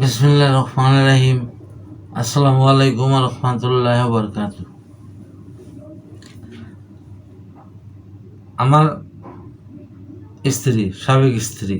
বিসমুল্লাহ রহমান রাহিম। আসসালামু আলাইকুম রহমতুল্লাহ বরকাত আমার স্ত্রী, সাবেক স্ত্রী,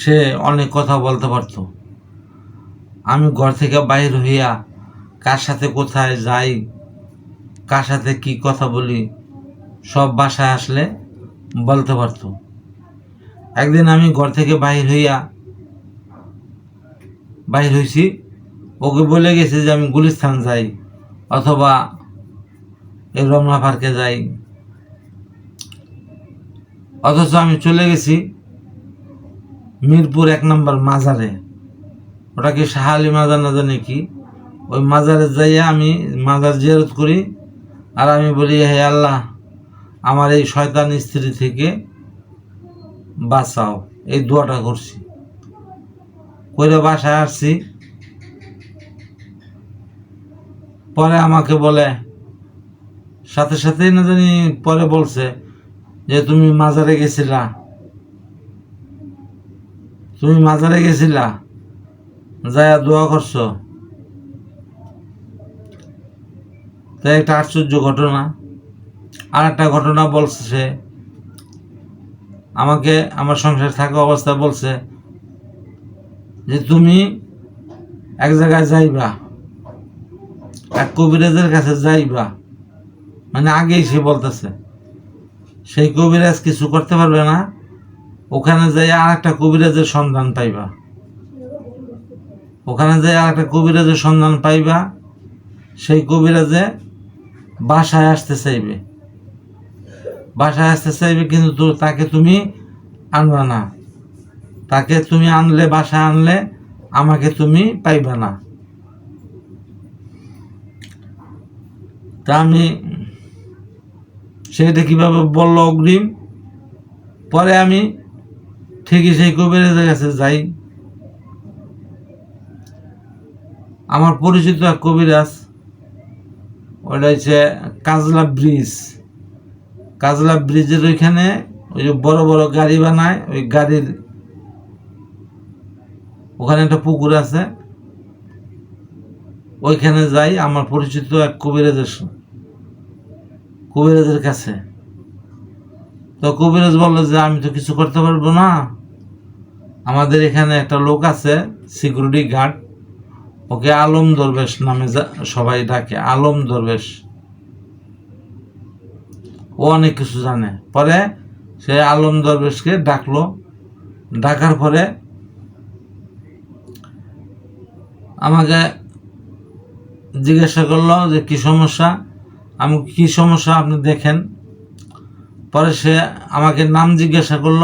সে অনেক কথা বলতে পারত। আমি ঘর থেকে বাইর হইয়া কার সাথে কোথায় যাই, কার সাথে কি কথা বলি, সব বাসায় আসলে বলতে পারতো। একদিন আমি ঘর থেকে বাহির হইয়া, বাহির হইছি। ওকে বলে গেছে যে আমি গুলিস্তান যাই, অথবা এই রমনা পার্কে যাই। অথচ আমি চলে গেছি মিরপুর এক নম্বর মাজারে। ওটা কি শাহালি মাজার না জানি কি? ওই মাজারে যাইয়া আমি মাজার জিয়ারত করি। আর আমি বলি, হে আল্লাহ, আমার এই শয়তান স্ত্রী থেকে বাঁচাও, এই দোয়াটা করছি। করে বাসায় আসছি। পরে আমাকে বলে, সাথে সাথেই না জানি পরে বলছে যে, তুমি মাজারে গেছিলা। তুমি মাজারে গেছিলা? যায়া দোয়া করছ? তাই একটা আশ্চর্য ঘটনা। আর একটা ঘটনা বলছে সে আমাকে আমার সংসার থাকা অবস্থায় বলছে যে তুমি এক জায়গায় যাইবা, এক কবিরাজের কাছে যাইবা। মানে আগেই সে বলতেছে, সেই কবিরাজ কিছু করতে পারবে না, ওখানে যাই আর একটা কবিরাজের সন্ধান পাইবা। ওখানে যাই আর একটা কবিরাজের সন্ধান পাইবা, সেই কবিরাজে বাসায় আসতে চাইবে। বাসায় আসতে চাইবে কিন্তু তাকে তুমি আনবা না। তাকে তুমি আনলে, বাসায় আনলে আমাকে তুমি পাইবা না। তা আমি সেটা কীভাবে বলল অগ্রিম? পরে আমি ঠিকই সেই কবিরাজের কাছে যাই। আমার পরিচিত এক কবিরাজ, ওটা হচ্ছে কাজলা ব্রিজ। কাজলা ব্রিজের ওইখানে ওই যে বড় বড় গাড়ি বানায়, ওই গাড়ির ওখানে একটা পুকুর আছে। ওইখানে যাই, আমার পরিচিত এক কবিরাজের কবিরাজের কাছে। তো কবিরাজ বলল যে, আমি তো কিছু করতে পারব না। আমাদের এখানে একটা লোক আছে সিকিউরিটি গার্ড ওকে আলম দরবেশ নামে সবাই ডাকে, আলম দরবেশ। ও অনেক কিছু জানে। পরে সে আলম দরবেশকে ডাকলো। ডাকার পরে আমাকে জিজ্ঞাসা করল যে, কি সমস্যা? আমি কি সমস্যা? আপনি দেখেন। পরে সে আমাকে নাম জিজ্ঞাসা করল।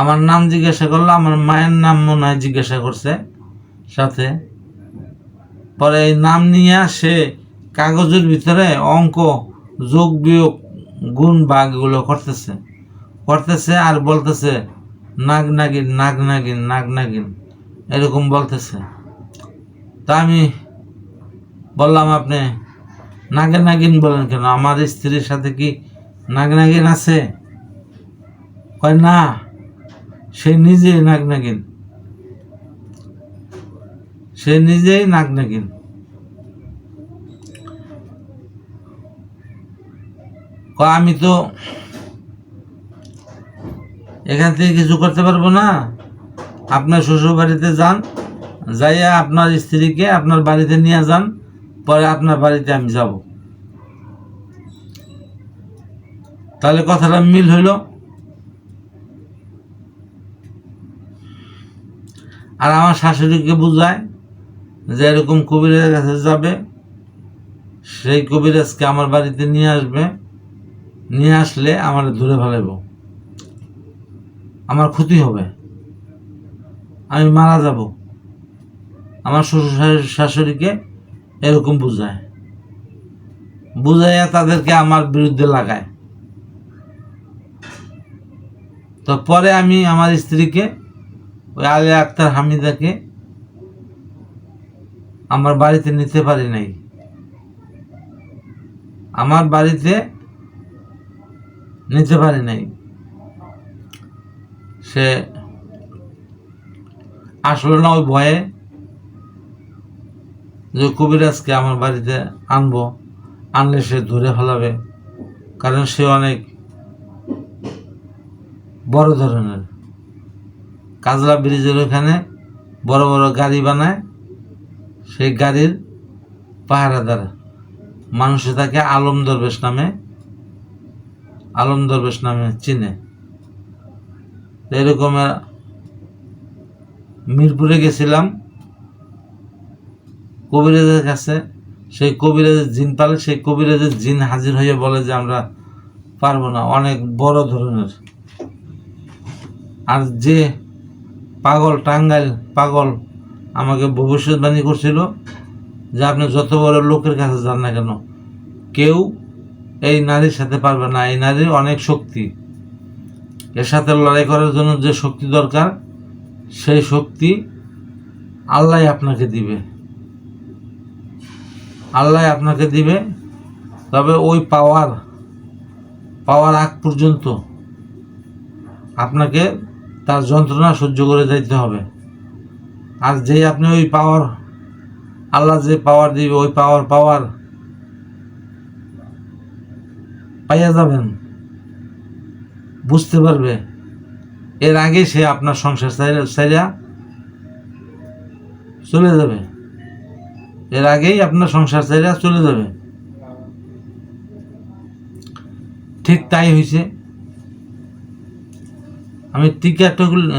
আমার নাম জিজ্ঞাসা করল, আমার মায়ের নাম মনে হয় জিজ্ঞাসা করছে সাথে। পরে এই নাম নিয়ে সে কাগজের ভিতরে অঙ্ক যোগ বিয়োগ গুণ বাঘ করতেছে। করতেছে আর বলতেছে, নাগ নাগিন নাগ নাগিন নাগ নাগিন। এরকম বলতেছে। তা আমি বললাম, আপনি নাগে নাগিন বলেন কেন? আমার স্ত্রীর সাথে কি নাগ নাগিন আছে? কয়, না, সে নিজেই নাগ নাগিন। সে নিজেই নাগ নাগিন। আমি তো এখান থেকে কিছু করতে পারব না। আপনার শ্বশুর বাড়িতে যান, যাইয়া আপনার স্ত্রীকে আপনার বাড়িতে নিয়ে যান, পরে আপনার বাড়িতে আমি যাব। তাহলে কথাটা মিল হইল। আর আমার শাশুড়িকে বুঝায় যে এরকম কবিরের কাছে যাবে, সেই কবিরাজকে আমার বাড়িতে নিয়ে আসবে। নিয়ে আসলে আমার ধরে ফেলাইব। আমার ক্ষতি হবে। আমি মারা যাব। আমার শ্বশুর শাশু- শাশুড়িকে এরকম বুঝায়। বুঝাইয়া তাদেরকে আমার বিরুদ্ধে লাগায়। তো পরে আমি আমার স্ত্রীকে, ওই আলিয়া আক্তার হামিদাকে আমার বাড়িতে নিতে পারি নাই। আমার বাড়িতে নিতে পারি নাই। সে আসলো না ওই ভয়ে যে কবিরাজকে আমার বাড়িতে আনব, আনলে সে ধরে ফেলাবে, কারণ সে অনেক বড় ধরনের। কাজলা ব্রিজের ওখানে বড় বড় গাড়ি বানায়, সেই গাড়ির পাহারাদার। মানুষে তাকে আলম দরবেশ নামে আলম দরবেশ নামে চিনে। এরকম মিরপুরে গেছিলাম। কবিরাজের কাছে, সেই কবিরাজের জিন পালে, সেই কবিরাজের জিন হাজির হয়ে বলে যে আমরা পারব না, অনেক বড় ধরনের। আর যে পাগল, টাঙ্গাইল পাগল আমাকে ভবিষ্যৎবাণী করছিল যে আপনি যত বড় লোকের কাছে যান না কেন, কেউ এই নারীর সাথে পারবে না। এই নারীর অনেক শক্তি। এর সাথে লড়াই করার জন্য যে শক্তি দরকার, সেই শক্তি আল্লাহ আপনাকে দিবে। আল্লাহ আপনাকে দিবে। তবে ওই পাওয়ার পাওয়ার আগ পর্যন্ত আপনাকে তার যন্ত্রণা সহ্য করে যাইতে হবে। আর যেই আপনি ওই পাওয়ার, আল্লাহ যে পাওয়ার দিবে, ওই পাওয়ার পাওয়ার পাইয়া যাবেন। বুঝতে পারবে। এর আগে সে আপনার সংসার সাইরা চলে যাবে। এর আগেই আপনার সংসার চাইরা চলে যাবে। ঠিক তাই হয়েছে আমি টিকাটগুলি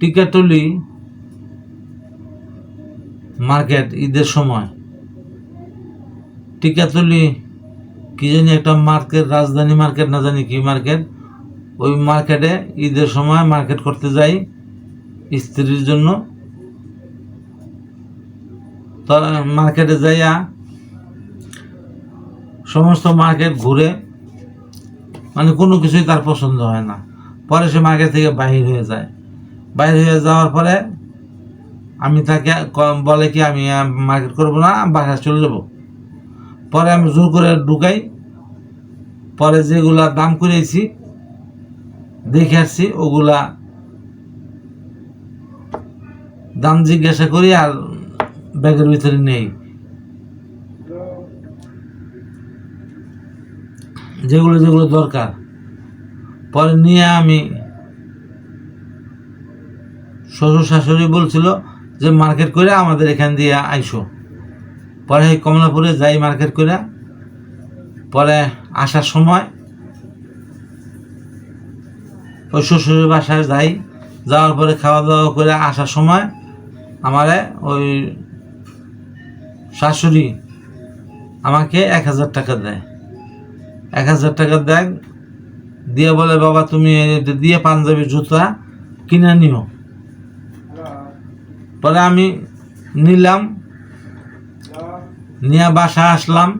টিকাটলি মার্কেট ঈদের সময়। টিকাতলি কি জানি একটা মার্কেট, রাজধানী মার্কেট, না জানি কি মার্কেট। ওই মার্কেটে ঈদের সময় মার্কেট করতে যাই স্ত্রীর জন্য। মার্কেটে যাইয়া সমস্ত মার্কেট ঘুরে মানে কোনো কিছুই তার পছন্দ হয় না। পরে সে মার্কেট থেকে বাহির হয়ে যায়। বাহির হয়ে যাওয়ার পরে আমি তাকে বলে কি, আমি মার্কেট করব না বাসায় চলে যাব। পরে আমি জোর করে ঢুকাই। পরে যেগুলা দাম করেছি, দেখে আসছি, ওগুলা দাম জিজ্ঞাসা করি আর ব্যাগের ভিতরে নেই। যেগুলো যেগুলো দরকার। পরে নিয়ে আমি শ্বশুর শাশুড়ি বলছিল যে, মার্কেট করে আমাদের এখান দিয়ে আইসো। পরে কমলাপুরে যাই মার্কেট করে, পরে আসার সময় ওই শ্বশুরের বাসায় যাই, যাওয়ার পরে খাওয়া দাওয়া করে আসার সময় আমারে ওই শাশুড়ি আমাকে এক হাজার টাকা দেয়। এক হাজার টাকা দেয়, দিয়ে বলে, বাবা, তুমি দিয়ে পাঞ্জাবি জুতা কিনে নিও। পরে আমি নিলাম নিয়ে বাসা আসলাম।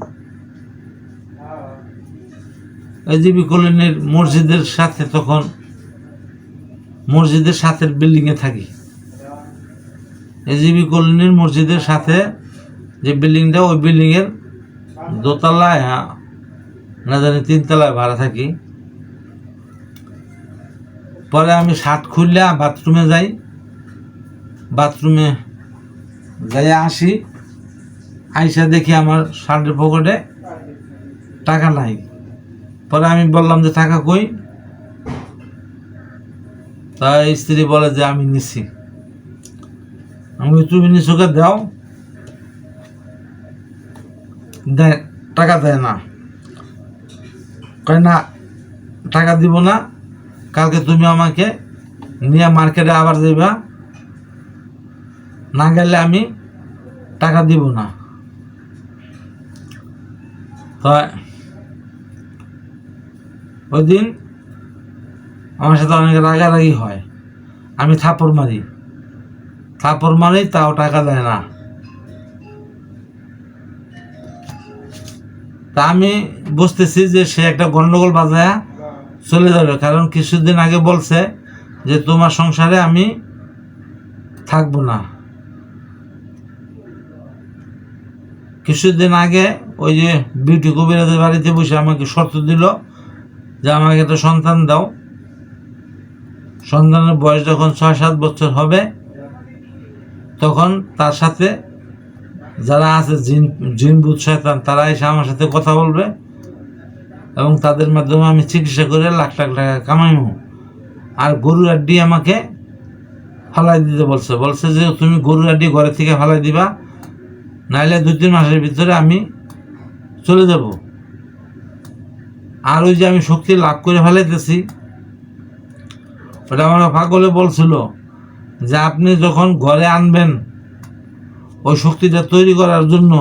এজিবি কলোনির মসজিদের সাথে তখন মসজিদের সাথে বিল্ডিংয়ে থাকি। এজিবি কলোনির মসজিদের সাথে যে বিল্ডিংটা ওই বিল্ডিংয়ের দোতলায় হ্যাঁ, না জানি তিনতলায় ভাড়া থাকি। পরে আমি শার্ট খুললে বাথরুমে যাই। বাথরুমে যাই আসি। আইসা দেখি আমার শার্টের পকেটে টাকা নাই। পরে আমি বললাম যে, টাকা কই? তা স্ত্রী বলে যে, আমি নিছি। আমি তুমি নিচোকে দাও। টাকা দেয় না। কয়, না, টাকা দিব না। কালকে তুমি আমাকে নিয়ে মার্কেটে আবার যাইবা। না গেলে আমি টাকা দিব না। তো ওই দিন আমার সাথে অনেক রাগারাগি হয়। আমি থাপড় মারি। থাপড় মারি, তাও টাকা দেয় না। তা আমি বুঝতেছি যে সে একটা গন্ডগোল বাজায় চলে যাবে। কারণ কিছুদিন আগে বলছে যে, তোমার সংসারে আমি থাকব না। কিছুদিন আগে ওই যে বিউটি কবিরাজের বাড়িতে বসে আমাকে শর্ত দিল যে আমাকে একটা সন্তান দাও। সন্তানের বয়স যখন ছয়, সাত বছর হবে, তখন তার সাথে যারা আছে জিন জিন ভূত শয়তান, তারা এসে আমার সাথে কথা বলবে এবং তাদের মাধ্যমে আমি চিকিৎসা করে লাখ লাখ টাকা কামাইব আর গরুর আড্ডি আমাকে ফালাই দিতে বলছে। বলছে যে, তুমি গরুর আড্ডি ঘরে থেকে ফালাই দিবা নাইলে দু তিন মাসের ভিতরে আমি চলে যাব। আর ওই যে আমি শক্তি লাভ করে ফেলাইতেছি, ওটা আমার পাগলে বলছিল যে আপনি যখন ঘরে আনবেন ওই শক্তিটা তৈরি করার জন্য,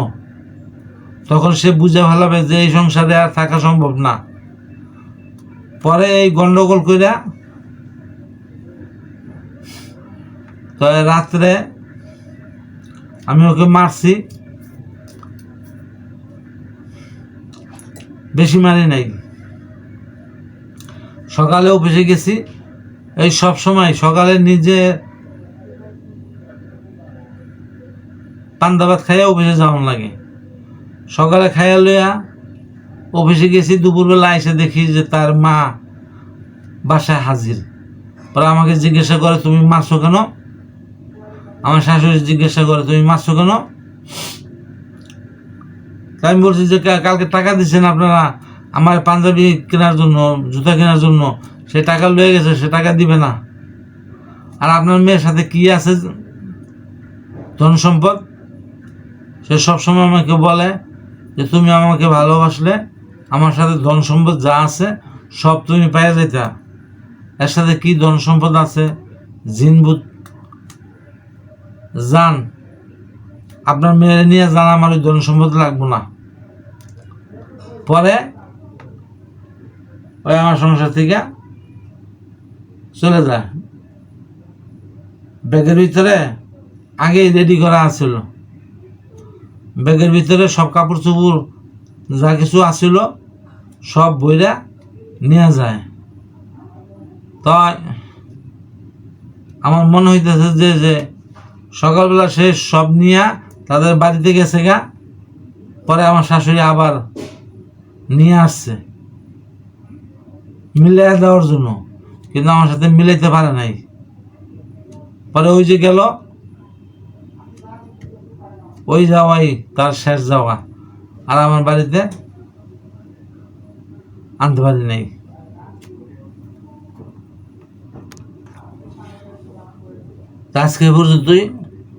তখন সে বুঝে ফেলাবে যে এই সংসারে আর থাকা সম্ভব না। পরে এই গন্ডগোল কইরা তো রাত্রে আমি ওকে মারছি বেশি মারি নাই। সকালে অফিসে গেছি। এই সব সময় সকালে নিজে ভাত খাইয়া অফিসে যাওয়ান লাগে। সকালে খাইয়া লইয়া অফিসে গেছি, দুপুরবেলা এসে দেখি যে তার মা বাসায় হাজির। পরে আমাকে জিজ্ঞাসা করে, তুমি মারছো কেন? আমার শাশুড়ি জিজ্ঞাসা করে, তুমি মারছো কেন? আমি বলছি যে কালকে টাকা দিচ্ছেন আপনারা আমার পাঞ্জাবি কেনার জন্য, জুতা কেনার জন্য। সে টাকা লয়ে গেছে, সে টাকা দিবে না। আর আপনার মেয়ের সাথে কি আছে ধন সম্পদ? সে সবসময় আমাকে বলে যে, তুমি আমাকে ভালোবাসলে, আমার সাথে ধন সম্পদ যা আছে, সব তুমি পাইয়া যেতা এর সাথে কি ধন সম্পদ আছে? জিনভূত যান আপনার মেয়ের নিয়ে জানা আমার ওই ধন লাগবো না। পরে ওই আমার সংসার থেকে চলে যায়। ব্যাগের ভিতরে আগেই রেডি করা আছিল। ব্যাগের ভিতরে সব কাপড় চোপড় যা কিছু আছিল সব বইরা নিয়ে যায়। তাই আমার মনে হইতেছে যে যে সকালবেলা সে সব নিয়ে তাদের বাড়িতে গেছে গা, পরে আমার শাশুড়ি আবার নিয়ে আসছে। মিলাই দেওয়ার জন্য, কিন্তু আমার সাথে মিলাইতে পারে নাই। পরে ওই যে গেল, ওই যাওয়াই তার শেষ যাওয়া। আর আমার বাড়িতে আনতে পারি নাই। আজকে পর্যন্তই।